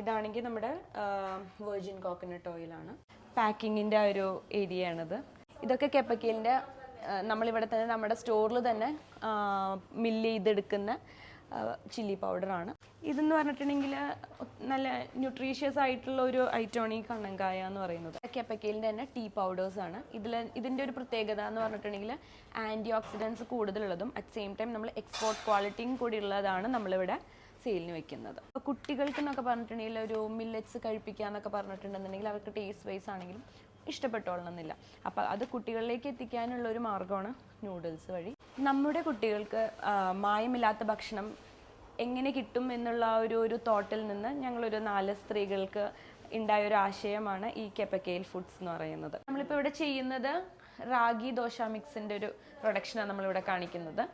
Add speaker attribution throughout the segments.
Speaker 1: ഇതാണെങ്കിൽ നമ്മുടെ virgin coconut ഓയിലാണ് പാക്കിങ്ങിന്റെ ഒരു ഏരിയ ആണിത് ഇതൊക്കെ കെപ്പക്കീലിന്റെ നമ്മളിവിടെ തന്നെ നമ്മുടെ സ്റ്റോറിൽ തന്നെ മില്ല് ചെയ്തെടുക്കുന്ന ചില്ലി പൗഡറാണ് ഇതെന്ന് പറഞ്ഞിട്ടുണ്ടെങ്കിൽ നല്ല ന്യൂട്രീഷ്യസ് ആയിട്ടുള്ള ഒരു ഐറ്റമാണ് ഈ കണ്ണങ്കായ എന്ന് പറയുന്നത്. കെപ്പക്കയിലിന്റെ തന്നെ ടീ പൗഡേഴ്സ് ആണ്. ഇതിൽ ഇതിന്റെ ഒരു പ്രത്യേകത എന്ന് പറഞ്ഞിട്ടുണ്ടെങ്കിൽ ആന്റി ഓക്സിഡൻസ് കൂടുതലുള്ളതും അറ്റ് സെയിം ടൈം നമ്മൾ എക്സ്പോർട്ട് ക്വാളിറ്റിയും കൂടി ഉള്ളതാണ് നമ്മളിവിടെ സെയിലിന് വെക്കുന്നത്. അപ്പോൾ കുട്ടികൾക്ക് എന്നൊക്കെ പറഞ്ഞിട്ടുണ്ടെങ്കിൽ ഒരു മില്ലറ്റ്സ് കഴിപ്പിക്കുക എന്നൊക്കെ പറഞ്ഞിട്ടുണ്ടെന്നുണ്ടെങ്കിൽ അവർക്ക് ടേസ്റ്റ് വൈസ് ആണെങ്കിലും ഇഷ്ടപ്പെട്ടോളണമെന്നില്ല അപ്പോൾ അത് കുട്ടികളിലേക്ക് എത്തിക്കാനുള്ള ഒരു മാർഗമാണ് നൂഡിൽസ് വഴി. നമ്മുടെ കുട്ടികൾക്ക് മായമില്ലാത്ത ഭക്ഷണം എങ്ങനെ കിട്ടും എന്നുള്ള ഒരു ഒരു തോട്ടിൽ നിന്ന് ഞങ്ങളൊരു നാല് സ്ത്രീകൾക്ക് ഉണ്ടായ ഒരു ആശയമാണ് ഈ കെപ്പക്കേൽ ഫുഡ്സ് എന്ന് പറയുന്നത്. നമ്മളിപ്പോൾ ഇവിടെ ചെയ്യുന്നത് റാഗി ദോശ മിക്സിന്റെ ഒരു പ്രൊഡക്ഷനാണ് നമ്മളിവിടെ കാണിക്കുന്നത്.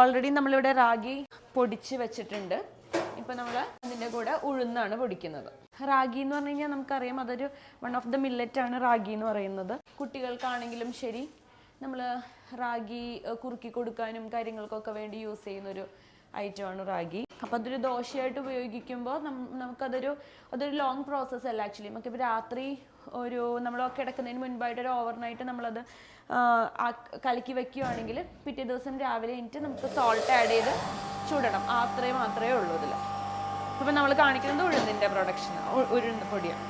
Speaker 1: ഓൾറെഡി നമ്മളിവിടെ റാഗി പൊടിച്ച് വെച്ചിട്ടുണ്ട്. ഇപ്പൊ നമ്മൾ അതിന്റെ കൂടെ ഉഴുന്നാണ് പൊടിക്കുന്നത്. റാഗി എന്ന് പറഞ്ഞു കഴിഞ്ഞാൽ നമുക്കറിയാം അതൊരു വൺ ഓഫ് ദ ആണ് റാഗി എന്ന് പറയുന്നത്. കുട്ടികൾക്കാണെങ്കിലും ശരി നമ്മൾ റാഗി കുറുക്കി കൊടുക്കാനും കാര്യങ്ങൾക്കൊക്കെ വേണ്ടി യൂസ് ചെയ്യുന്നൊരു ഐറ്റമാണ് റാഗി. അപ്പം അതൊരു ദോശയായിട്ട് ഉപയോഗിക്കുമ്പോൾ നമുക്കതൊരു അതൊരു ലോങ് പ്രോസസ്സ് അല്ല ആക്ച്വലി നമുക്കിപ്പോൾ രാത്രി ഒരു നമ്മൾ കിടക്കുന്നതിന് മുൻപായിട്ട് ഒരു ഓവർനൈറ്റ് നമ്മളത് കലക്കി വെക്കുകയാണെങ്കിൽ പിറ്റേ ദിവസം രാവിലെ കഴിഞ്ഞിട്ട് നമുക്ക് സോൾട്ട് ആഡ് ചെയ്ത് ചൂടണം. അത്രയും മാത്രമേ ഉള്ളൂ ഇതിൽ ഇപ്പം നമ്മൾ കാണിക്കുന്നത് ഉഴുന്നിന്റെ പ്രൊഡക്ഷൻ ഉഴുന്ന് പൊടിയാണ്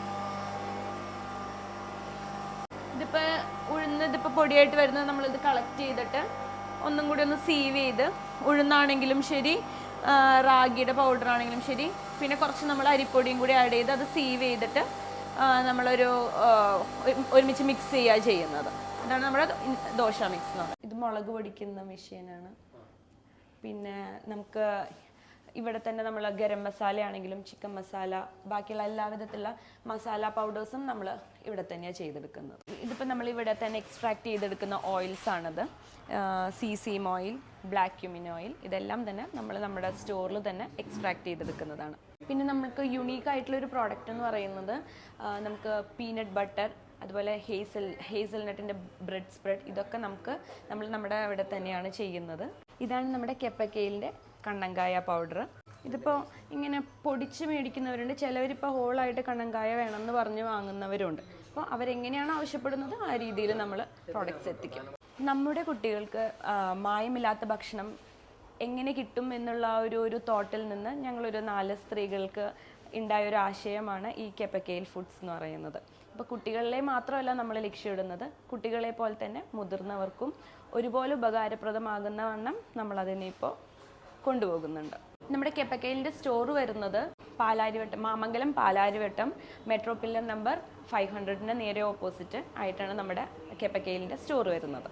Speaker 1: ഇതിപ്പോൾ ഉഴുന്ന് ഇതിപ്പോൾ പൊടിയായിട്ട് വരുന്നത് നമ്മളിത് കളക്ട് ചെയ്തിട്ട് ഒന്നും കൂടി ഒന്ന് സീവ് ചെയ്ത് ഉഴുന്നാണെങ്കിലും ശരി റാഗിയുടെ പൗഡർ ആണെങ്കിലും ശരി പിന്നെ കുറച്ച് നമ്മൾ അരിപ്പൊടിയും കൂടി ആഡ് ചെയ്ത് അത് സീവ് ചെയ്തിട്ട് നമ്മളൊരു ഒരു- ഒരുമിച്ച് മിക്സ് ചെയ്യുക ചെയ്യുന്നത്. ഇതാണ് നമ്മുടെ ദോശ മിക്സ് എന്ന് പറയുന്നത്. ഇത് മുളക് പൊടിക്കുന്ന മെഷീനാണ് പിന്നെ നമുക്ക് ഇവിടെ തന്നെ നമ്മൾ ഗരം മസാല ആണെങ്കിലും ചിക്കൻ മസാല ബാക്കിയുള്ള എല്ലാ വിധത്തിലുള്ള മസാല പൗഡേഴ്സും നമ്മൾ ഇവിടെ തന്നെയാണ് ചെയ്തെടുക്കുന്നത്. ഇതിപ്പോൾ നമ്മൾ ഇവിടെ തന്നെ എക്സ്ട്രാക്ട് ചെയ്തെടുക്കുന്ന ഓയിൽസ് ആണത്. Sesame oil black cumin oil ഇതെല്ലാം തന്നെ നമ്മൾ നമ്മുടെ സ്റ്റോറിൽ തന്നെ എക്സ്ട്രാക്ട് ചെയ്തെടുക്കുന്നതാണ്. പിന്നെ നമുക്ക് യുണീക്ക് ആയിട്ടുള്ള ഒരു പ്രോഡക്റ്റ് എന്ന് പറയുന്നത് നമുക്ക് പീനട്ട് ബട്ടർ അതുപോലെ ഹേസൽ ഹേസൽ നട്ടിന്റെ ബ്രെഡ് സ്പ്രെഡ് ഇതൊക്കെ നമുക്ക് നമ്മൾ നമ്മുടെ ഇവിടെ തന്നെയാണ് ചെയ്യുന്നത്. ഇതാണ് നമ്മുടെ കെപ്പക്കയിലിന്റെ കണ്ണങ്കായ പൗഡർ ഇതിപ്പോൾ ഇങ്ങനെ പൊടിച്ച് മേടിക്കുന്നവരുണ്ട്. ചിലവരിപ്പോൾ ഹോളായിട്ട് കണ്ണങ്കായ വേണമെന്ന് പറഞ്ഞ് വാങ്ങുന്നവരുണ്ട്. അപ്പോൾ അവരെങ്ങനെയാണ് ആവശ്യപ്പെടുന്നത്? ആ രീതിയിൽ നമ്മൾ പ്രോഡക്റ്റ്സ് എത്തിക്കും. നമ്മുടെ കുട്ടികൾക്ക് മായമില്ലാത്ത ഭക്ഷണം എങ്ങനെ കിട്ടും എന്നുള്ള ഒരു ഒരു തോട്ടിൽ നിന്ന് ഞങ്ങളൊരു നാല് സ്ത്രീകൾക്ക് ഉണ്ടായ ഒരു ആശയമാണ് ഈ കെപ്പക്കേൽ ഫുഡ്സ് എന്ന് പറയുന്നത്. അപ്പോൾ കുട്ടികളിലെ മാത്രമല്ല നമ്മൾ ലക്ഷ്യമിടുന്നത്. കുട്ടികളെ പോലെ തന്നെ മുതിർന്നവർക്കും ഒരുപോലെ ഉപകാരപ്രദമാകുന്ന വണ്ണം നമ്മളതിനെ ഇപ്പോൾ കൊണ്ടുപോകുന്നുണ്ട്. നമ്മുടെ കെപ്പക്കയിലിന്റെ സ്റ്റോർ വരുന്നത് Palarivattom Mamangalam Palarivattom metro pillar number five ഹൺഡ്രഡിന്റെ നേരെ ഓപ്പോസിറ്റ് ആയിട്ടാണ് നമ്മുടെ കെപ്പക്കയിലിന്റെ സ്റ്റോർ വരുന്നത്.